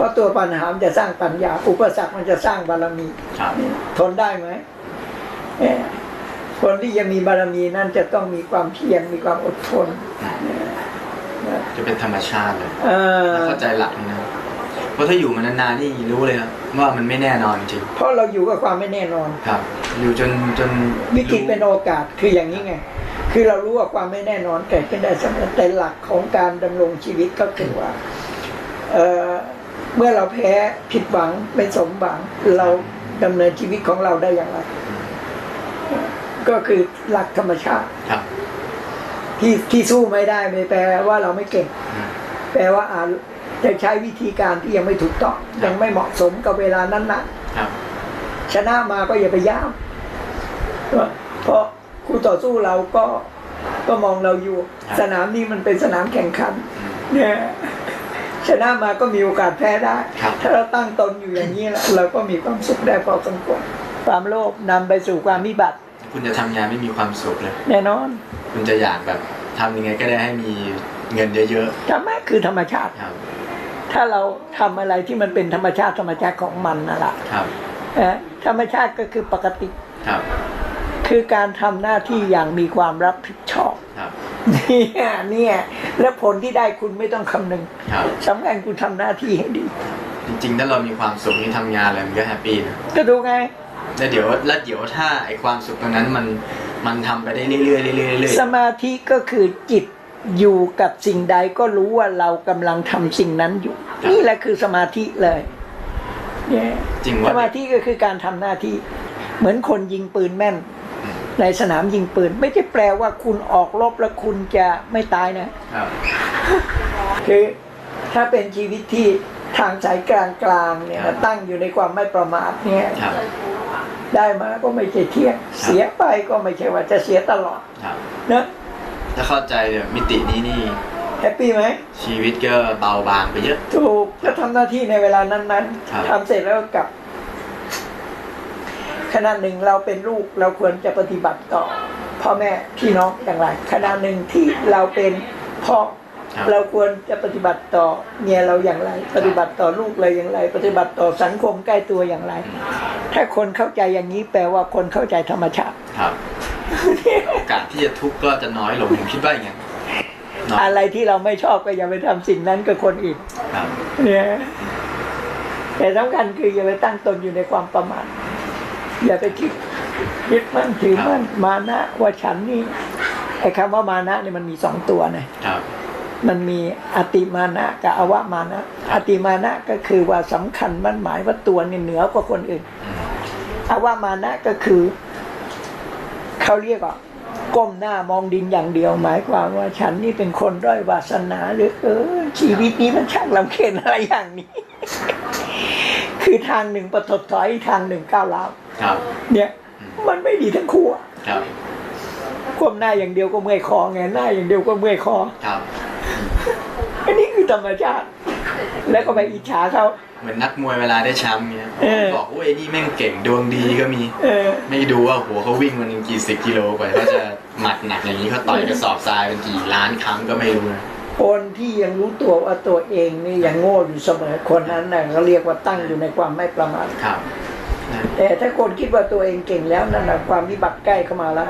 ราะตัวปัญหามันจะสร้างปัญญา อุปสรรคมันจะสร้างบารมีครับทนได้ไหมเอ่อคนที่จะมีบารมีนั่นจะต้องมีความเพียรมีความอดทนนะจะเป็นธรรมชาติเลยเออเข้าใจหลักนี้นะเพราะถ้าอยู่มานานๆนี่รู้เลยครับว่ามันไม่แน่นอนจริงเพราะเราอยู่กับความไม่แน่นอนครับ อยู่จนจนวิกฤตเป็นโอกาสคืออย่างนี้ไงคือเรารู้ว่าความไม่แน่นอนเกิดขึ้นได้เสมอแต่หลักของการดำรงชีวิตก็คือว่า เอ่อ เมื่อเราแพ้ผิดหวังไม่สมหวังเราดำเนินชีวิตของเราได้อย่างไร ก็คือหลักธรรมชาติครับที่ที่สู้ไม่ได้ไม่แปลว่าเราไม่เก่งอืมแปลว่าอาจจะใช้วิธีการที่ยังไม่ถูกต้องยังไม่เหมาะสมกับเวลานั้นนะครับชนะมาก็อย่าไปย่ามเพราะคู่ต่อสู้เราก็ก็มองเราอยู่ สนามนี้มันเป็นสนามแข่งขัน เนี่ย ชนะมาก็มีโอกาสแพ้ได้ครับถ้าเราตั้งตนอยู่อย่างนี้แล้วเราก็มีความสุขได้พอสมควรความโลภนำไปสู่ความวิบัติ คุณจะทำงานไม่มีความสุขเลยแน่นอน คุณจะอยากแบบทำยังไงก็ได้ให้มีเงินเยอะธรรมะคือธรรมชาติๆครับ ถ้าเราทำอะไรที่มันเป็นธรรมชาติธรรมชาติของมันนั่นแหละครับนะธรรมชาติก็คือปกติครับ คือการทำหน้าที่อย่างมีความรับผิดชอบครับเนี่ยเนี่ย และผลที่ได้คุณไม่ต้องคำนึงครับ สำคัญคุณทำหน้าที่ให้ดี จริงๆ ถ้าเรามีความสุขนี่ทำงานอะไรมันก็แฮปปี้นะก็ดูไงแล้วเดี๋ยวแล้วเดี๋ยวถ้าไอความสุขตรงนั้นมันมันทำไปได้เรื่อยๆเรื่อยๆเรื่อยสมาธิก็คือจิตอยู่กับสิ่งใดก็รู้ว่าเรากำลังทำสิ่งนั้นอยู่ นี่แหละคือสมาธิเลยเนี่ย ๆจริงสว่ามาธิก็คือการทำหน้าที่ เหมือนคนยิงปืนแม่น ในสนามยิงปืน ไม่ใช่แปลว่าคุณออกรบแล้วคุณจะไม่ตายนะ ครับ คือถ้าเป็นชีวิตที่ทางสายกลางกลางๆเนี่ยครับ ตั้งอยู่ในความไม่ประมาทเนี่ยครับ ได้มาก็ไม่ใช่เที่ยงเสียไปก็ไม่ใช่ว่าจะเสียตลอดครับ นะถ้าเข้าใจแบบมิตินี้นี่ แฮปปี้ไหมชีวิตก็เบาบางไปเยอะ ถูกก็ทำหน้าที่ในเวลานั้นครับ ๆทำเสร็จแล้วก็กลับ ขณะหนึ่งเราเป็นลูกเราควรจะปฏิบัติต่อพ่อแม่พี่น้องอย่างไรขณะหนึ่งที่เราเป็นพ่อครับเราควรจะปฏิบัติต่อเมียเราอย่างไร ปฏิบัติต่อลูกเราอย่างไร ปฏิบัติต่อสังคมใกล้ตัวอย่างไร ถ้าคนเข้าใจอย่างนี้แปลว่าคนเข้าใจธรรมชาติครับโอกาสที่จะทุกข์ก็จะน้อยลงผมคิดว่าอย่างนั้นเนาะอะไรที่เราไม่ชอบก็อย่าไปทำสิ่งนั้นกับคนอื่นครับเนี่ยแต่สำคัญคืออย่าไปตั้งตนอยู่ในความประมาท อย่าไปคิดยึดมั่นถือมั่นมานะว่าฉันนี่ไอ้คำว่ามานะนี่มันมีสองตัวนะครับมันมีอติมานะกับอวมานะ อติมานะก็คือว่าสำคัญมั่นหมายว่าตัวนี่เหนือกว่าคนอื่นอืมอวมานะก็คือเขาเรียกว่าก้มหน้ามองดินอย่างเดียว หมายความว่าฉันนี่เป็นคนด้อยวาสนาหรือเออชีวิตนี้มันช่างลำเค็ญอะไรอย่างนี้ คือทางหนึ่งประถดถอยทางหนึ่งก้าวร้าวครับ เนี่ย มันไม่ดีทั้งคู่อะครับก้มหน้าอย่างเดียวก็เมื่อยคอไงหน้าอย่างเดียวก็เมื่อยคอครับอันนี้คือธรรมชาติ แล้วก็ไปอิจฉาเขาเหมือนนักมวยเวลาได้แชมป์เงี้ยเออบอกว่าไอ้นี่แม่งเก่งดวงดีก็มีเออไม่ดูว่าหัวเขาวิ่งมันกี่สิบกิโลกว่าเขาจะหมัดหนักอย่างนี้เขาต่อยกระสอบทรายเป็นกี่ล้านครั้งก็ไม่รู้นะ คนที่ยังรู้ตัวว่าตัวเองนี่ยังโง่อยู่เสมอคนนั้นน่ะเขาเรียกว่าตั้งอยู่ในความไม่ประมาทครับนะแต่ถ้าคนคิดว่าตัวเองเก่งแล้วนั่นแหละความวิบัติใกล้เข้ามาแล้ว